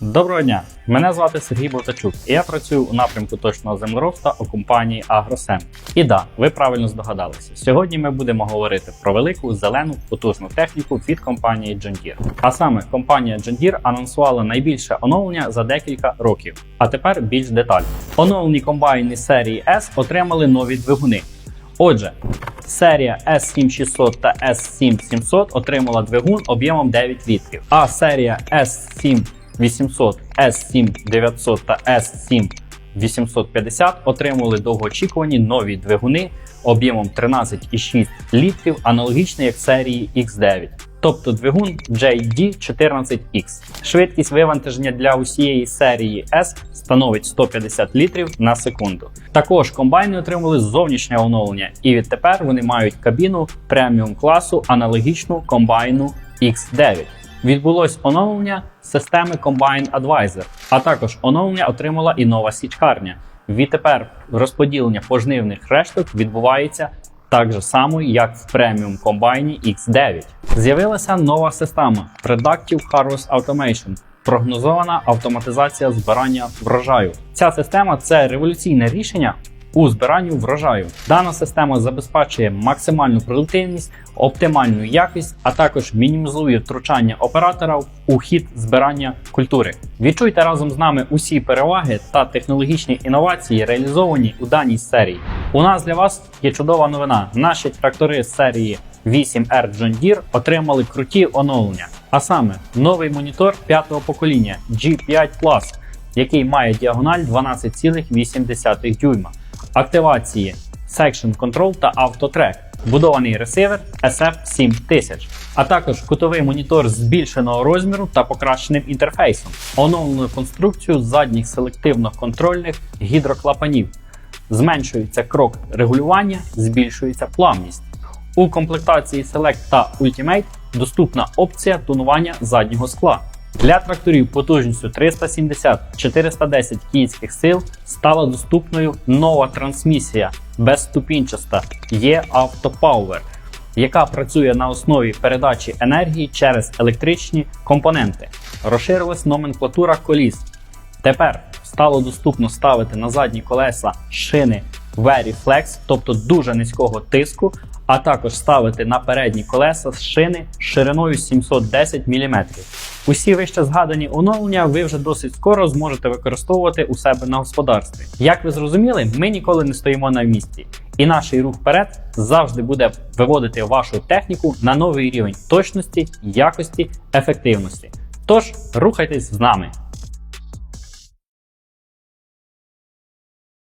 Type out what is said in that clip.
Доброго дня! Мене звати Сергій Болтачук, і я працюю у напрямку точного землеробства у компанії Агросем. І да, ви правильно здогадалися. Сьогодні ми будемо говорити про велику зелену потужну техніку від компанії John Deere. А саме компанія John Deere анонсувала найбільше оновлення за декілька років. А тепер більш детально. Оновлені комбайни серії S отримали нові двигуни. Отже, серія S7600 та S7700 отримала двигун об'ємом 9 літрів, а серія S7800, S7900 та S7850 отримали довгоочікувані нові двигуни об'ємом 13,6 літрів, аналогічно як серії X9. Тобто двигун JD14X. Швидкість вивантаження для усієї серії S становить 150 літрів на секунду. Також комбайни отримали зовнішнє оновлення, і відтепер вони мають кабіну преміум класу, аналогічну комбайну X9. Відбулось оновлення системи Combine Advisor, а також оновлення отримала і нова січкарня. Відтепер розподілення пожнивних решток відбувається так же само, як в преміум комбайні X9. З'явилася нова система Predictive Harvest Automation. Прогнозована автоматизація збирання врожаю. Ця система це революційне рішення у збиранні врожаю. Дана система забезпечує максимальну продуктивність, оптимальну якість, а також мінімізує втручання оператора у хід збирання культури. Відчуйте разом з нами усі переваги та технологічні інновації, реалізовані у даній серії. У нас для вас є чудова новина. Наші трактори з серії 8R John Deere отримали круті оновлення, а саме новий монітор п'ятого покоління G5 Plus, який має діагональ 12,8 дюйма активації Section Control та AutoTrack, вбудований ресивер SF7000, а також кутовий монітор збільшеного розміру та покращеним інтерфейсом, оновлену конструкцію задніх селективно-контрольних гідроклапанів. Зменшується крок регулювання, збільшується плавність. У комплектації Select та Ultimate доступна опція тонування заднього скла. Для тракторів потужністю 370-410 кінських сил стала доступною нова трансмісія безступінчаста E-Auto Power, яка працює на основі передачі енергії через електричні компоненти. Розширилась номенклатура коліс. Тепер стало доступно ставити на задні колеса шини Veriflex, тобто дуже низького тиску, а також ставити на передні колеса шини шириною 710 мм. Усі вище згадані оновлення ви вже досить скоро зможете використовувати у себе на господарстві. Як ви зрозуміли, ми ніколи не стоїмо на місці, і наш рух вперед завжди буде виводити вашу техніку на новий рівень точності, якості, ефективності. Тож рухайтесь з нами.